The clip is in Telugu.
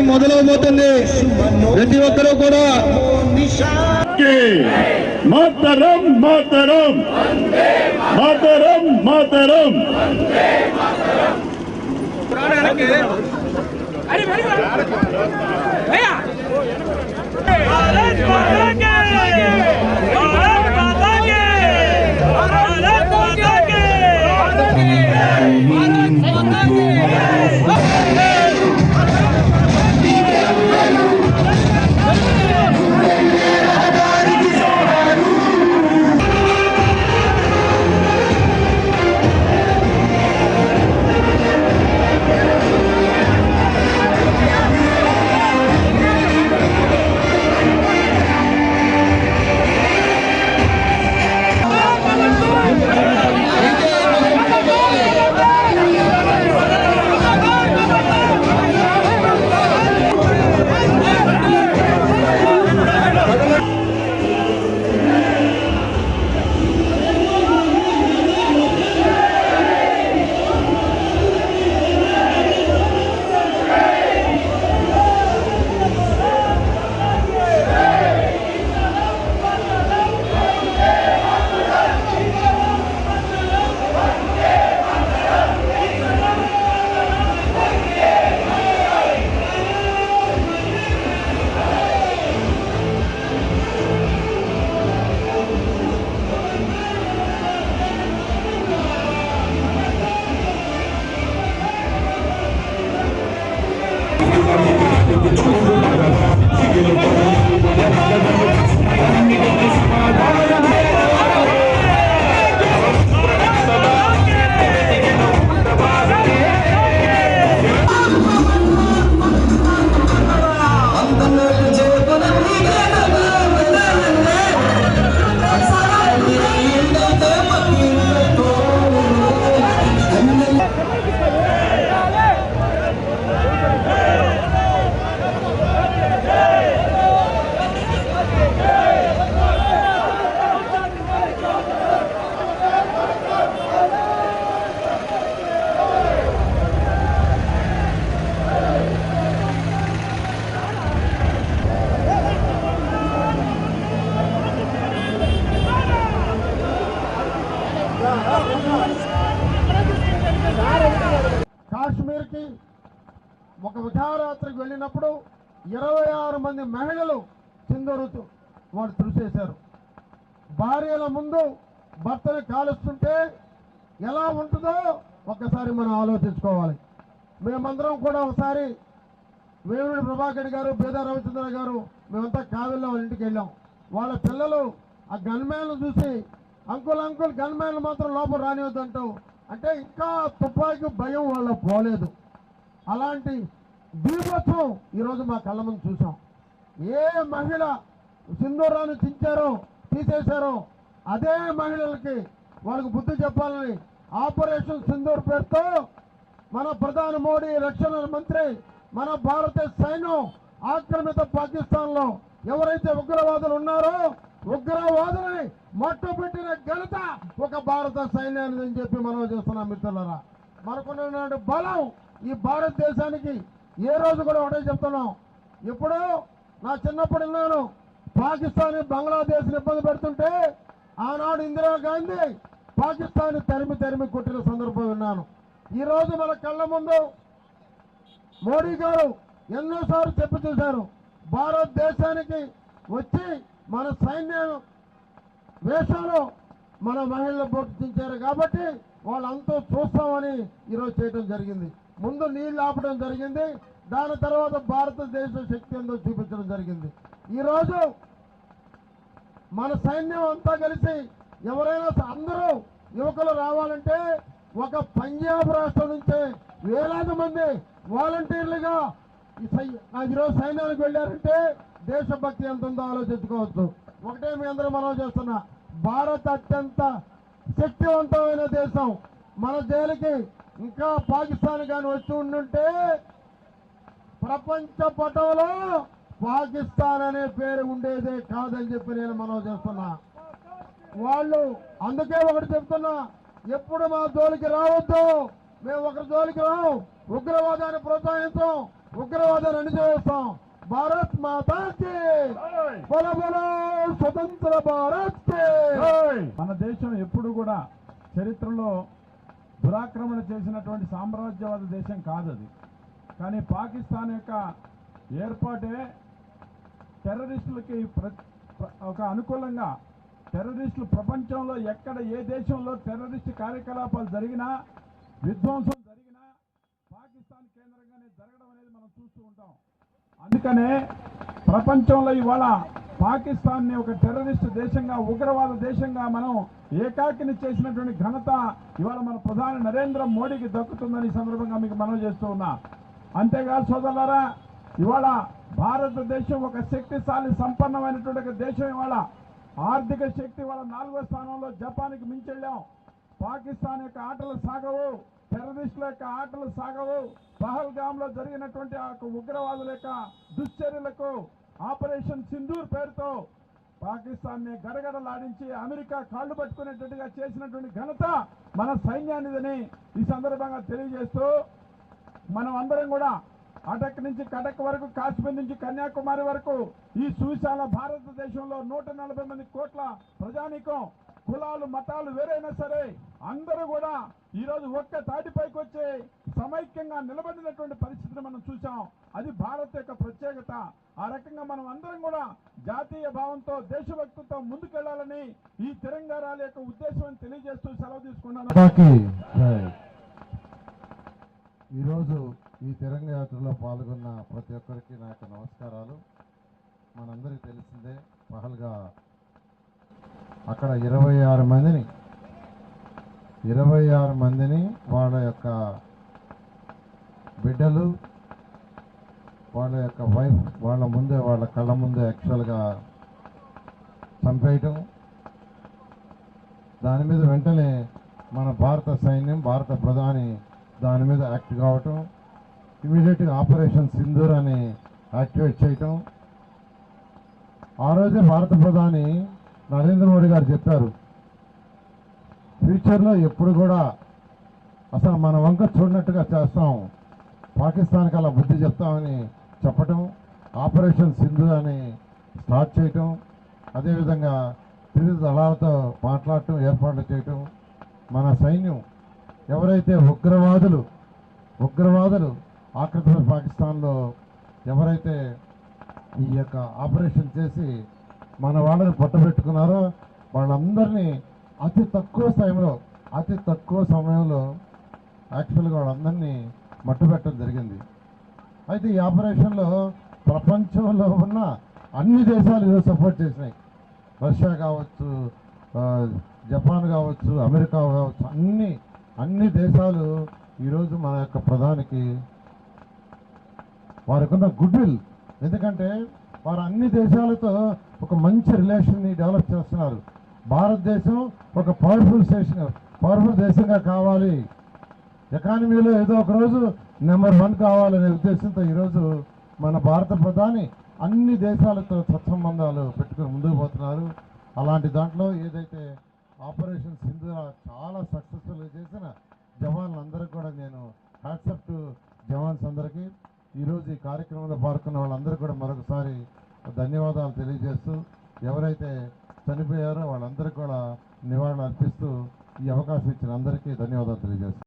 మొదలవబోతుంది. ప్రతి ఒక్కరూ కూడా మాతరం మాతరం మాతరం మాతరం అరే I'm కాశ్మీర్కి ఒక విహారయాత్రకు వెళ్ళినప్పుడు ఇరవై ఆరు మంది మహిళలు చిందరుతూ వాడు తుడిచేశారు. భార్యల ముందు భర్తని కాలుస్తుంటే ఎలా ఉంటుందో ఒక్కసారి మనం ఆలోచించుకోవాలి. మేమందరం కూడా ఒకసారి వేముడి ప్రభాకర్ గారు బేదా రవిచంద్ర గారు మేమంతా కావిల్లో వాళ్ళ ఇంటికి వెళ్ళాం. వాళ్ళ పిల్లలు ఆ గన్మ్యాన్లు చూసి అంకుల్ అంకుల్ గన్మ్యాన్లు మాత్రం లోపల రానివద్దంటావు. అంటే ఇంకా తుపాకి భయం వాళ్ళకు పోలేదు. అలాంటి బీభత్సం ఈరోజు మా కళ్ళ ముందు చూసాం ఏ మహిళ సింధూరాన్ని చించారో తీసేశారో అదే మహిళలకి వాళ్ళకు బుద్ధి చెప్పాలని ఆపరేషన్ సింధూర్ పేరుతో మన ప్రధాని మోడీ రక్షణ మంత్రి మన భారత సైన్యం ఆక్రమిత పాకిస్తాన్లో ఎవరైతే ఉగ్రవాదులు ఉన్నారో ఉగ్రవాదులని మట్టుపెట్టిన ఘనత ఒక భారత సైన్యానికి అని చెప్పి మనం చేస్తున్నాం మిత్రులరా. మనకున్నటువంటి బలం ఈ భారతదేశానికి ఏ రోజు కూడా ఒకటే చెప్తున్నాం. ఇప్పుడు నా చిన్నప్పుడు విన్నాను పాకిస్తాన్ బంగ్లాదేశ్ ఇబ్బంది పెడుతుంటే ఆనాడు ఇందిరాగాంధీ పాకిస్తాన్ తరిమి తరిమి కొట్టిన సందర్భం విన్నాను. ఈరోజు మన కళ్ళ ముందు మోడీ గారు ఎన్నోసార్లు చెప్పి చూశారు. భారతదేశానికి వచ్చి మన సైన్యం వేషంలో మన మహిళలు పోషించారు కాబట్టి వాళ్ళంతా చూస్తామని ఈరోజు చేయడం జరిగింది. ముందు నీళ్ళు ఆపడం జరిగింది. దాని తర్వాత భారతదేశ శక్తి ఎంతో చూపించడం జరిగింది. ఈరోజు మన సైన్యం అంతా కలిసి ఎవరైనా అందరూ యువకులు రావాలంటే ఒక పంజాబ్ రాష్ట్రం నుంచే వేలాది మంది వాలంటీర్లుగా ఈరోజు సైన్యానికి వెళ్ళారంటే దేశభక్తి ఎంత ఉందో ఆలోచించుకోవచ్చు. ఒకటే మీ అందరూ మనం చేస్తున్నా భారత్ అత్యంత శక్తివంతమైన దేశం. మన జైలుకి ఇంకా పాకిస్తాన్ కానీ వచ్చి ఉండుంటే ప్రపంచ పటంలో పాకిస్తాన్ అనే పేరు ఉండేదే కాదని చెప్పి నేను మనం చేస్తున్నా. వాళ్ళు అందుకే ఒకటి చెప్తున్నా ఎప్పుడు మా జోలికి రావద్దు మేము ఒకరి జోలికి రావు ఉగ్రవాదాన్ని ప్రోత్సహించాం ఉగ్రవాదాన్ని అణిచివేస్తాం భారత్ మాతా బల బల స్వతంత్ర భారత్ మన దేశం ఎప్పుడు కూడా చరిత్రలో దురాక్రమణ చేసినటువంటి సామ్రాజ్యవాద దేశం కాదు అది కానీ పాకిస్తాన్ యొక్క ఏర్పాటే టెర్రరిస్టులకి ఒక అనుకూలంగా టెర్రరిస్టులు ప్రపంచంలో ఎక్కడ ఏ దేశంలో టెర్రరిస్ట్ కార్యకలాపాలు జరిగినా విధ్వంసం జరగడం అనేది మనం చూస్తూ ఉంటాం. అందుకనే ప్రపంచంలో ఇవాళ పాకిస్తాన్ని ఒక టెర్రరిస్ట్ దేశంగా ఉగ్రవాద దేశంగా మనం ఏకాకిని చేసినటువంటి ఘనత ఇవాళ మన ప్రధాని నరేంద్ర మోడీకి దక్కుతుందని ఈ సందర్భంగా మీకు మనం చేస్తూ ఉన్నా. అంతేకాదు సోదరులారా ఇవాళ భారతదేశం ఒక శక్తిశాలి సంపన్నమైనటువంటి ఒక దేశం ఇవాళ. ఆర్థిక శక్తి ఇవాళ నాలుగో స్థానంలో జపాన్కి మించెళ్ళాం. పాకిస్తాన్ యొక్క ఆటలు సాగవు. టెర్రరిస్టుల యొక్క ఆటలు సాగవు. పహల్గామ్లో జరిగినటువంటి ఆ ఉగ్రవాదుల యొక్క దుశ్చర్యలకు ఆపరేషన్ సింధూర్ పేరుతో పాకిస్తాన్ని గడగడలాడించి అమెరికా కాళ్ళు పట్టుకునేటట్టుగా చేసినటువంటి ఘనత మన సైన్యానిదని ఈ సందర్భంగా తెలియజేస్తూ మనం అందరం కూడా అటక్ నుంచి కటక్ వరకు కాశ్మీర్ నుంచి కన్యాకుమారి వరకు ఈ సువిశాల భారతదేశంలో నూట నలభై మంది కోట్ల ప్రజానీకం కులాలు మతాలు వేరైనా సరే అందరూ కూడా ఈరోజు ఒక్క తాటిపైకి వచ్చి సమైక్యంగా నిలబడినటువంటి పరిస్థితిని మనం చూసాం అది భారత్ యొక్క ప్రత్యేకత. ఆ రకంగా మనం అందరం కూడా జాతీయ భావంతో దేశభక్తితో ముందుకెళ్ళాలని ఈ తెలంగాణ ర్యాలీ యొక్క ఉద్దేశం తెలియజేస్తూ సెలవు తీసుకున్నాను. ఈరోజు ఈ తిరంగ యాత్రలో పాల్గొన్న ప్రతి ఒక్కరికి నా యొక్క నమస్కారాలు. మనందరికీ తెలిసిందే పహల్గా అక్కడ ఇరవై ఆరు మందిని ఇరవై ఆరు మందిని వాళ్ళ యొక్క బిడ్డలు వాళ్ళ యొక్క వైఫ్ వాళ్ళ ముందే వాళ్ళ కళ్ళ ముందే యాక్చువల్గా చంపేయటం. దాని మీద వెంటనే మన భారత సైన్యం భారత ప్రధాని దాని మీద యాక్ట్ కావటం ఇమీడియట్గా ఆపరేషన్ సింధూర్ అని యాక్టివేట్ చేయటం. ఆ రోజే భారత ప్రధాని నరేంద్ర మోడీ గారు చెప్పారు. ఫ్యూచర్లో ఎప్పుడు కూడా అసలు మన వంక చూడనట్టుగా చేస్తాం. పాకిస్తాన్కి అలా బుద్ధి చెప్తామని చెప్పటం ఆపరేషన్ సింధు అని స్టార్ట్ చేయటం అదేవిధంగా త్రివిధ దళాలతో మాట్లాడటం ఏర్పాట్లు చేయటం మన సైన్యం ఎవరైతే ఉగ్రవాదులు ఉగ్రవాదులు ఆక్రమిత పాకిస్తాన్లో ఎవరైతే ఈ యొక్క ఆపరేషన్ చేసి మన వాళ్ళని పట్టబెట్టుకున్నారో వాళ్ళందరినీ అతి తక్కువ సమయంలో అతి తక్కువ సమయంలో యాక్చువల్గా వాళ్ళందరినీ మట్టుబెట్టడం జరిగింది. అయితే ఈ ఆపరేషన్లో ప్రపంచంలో ఉన్న అన్ని దేశాలు ఈరోజు సపోర్ట్ చేసినాయి. రష్యా కావచ్చు జపాన్ కావచ్చు అమెరికా కావచ్చు అన్ని అన్ని దేశాలు ఈరోజు మన యొక్క ప్రధానికి వారికి ఉన్న గుడ్ విల్. ఎందుకంటే వారు అన్ని దేశాలతో ఒక మంచి రిలేషన్ని డెవలప్ చేస్తున్నారు. భారతదేశం ఒక పవర్ఫుల్ స్టేషన్ పవర్ఫుల్ దేశంగా కావాలి. ఎకానమీలో ఏదో ఒక రోజు నెంబర్ వన్ కావాలనే ఉద్దేశంతో ఈరోజు మన భారత ప్రధాని అన్ని దేశాలతో సత్సంబంధాలు పెట్టుకుని ముందుకు పోతున్నారు. అలాంటి దాంట్లో ఏదైతే ఆపరేషన్ సింధు చాలా సక్సెస్ చేసిన జవాన్లందరికీ కూడా నేను హ్యాట్సప్ టు జవాన్స్ అందరికీ ఈరోజు ఈ కార్యక్రమంలో వాళ్ళందరూ కూడా మరొకసారి ధన్యవాదాలు తెలియజేస్తూ ఎవరైతే చనిపోయారో వాళ్ళందరికీ కూడా నివాళులు అర్పిస్తూ ఈ అవకాశం ఇచ్చిన అందరికీ ధన్యవాదాలు తెలియజేస్తాను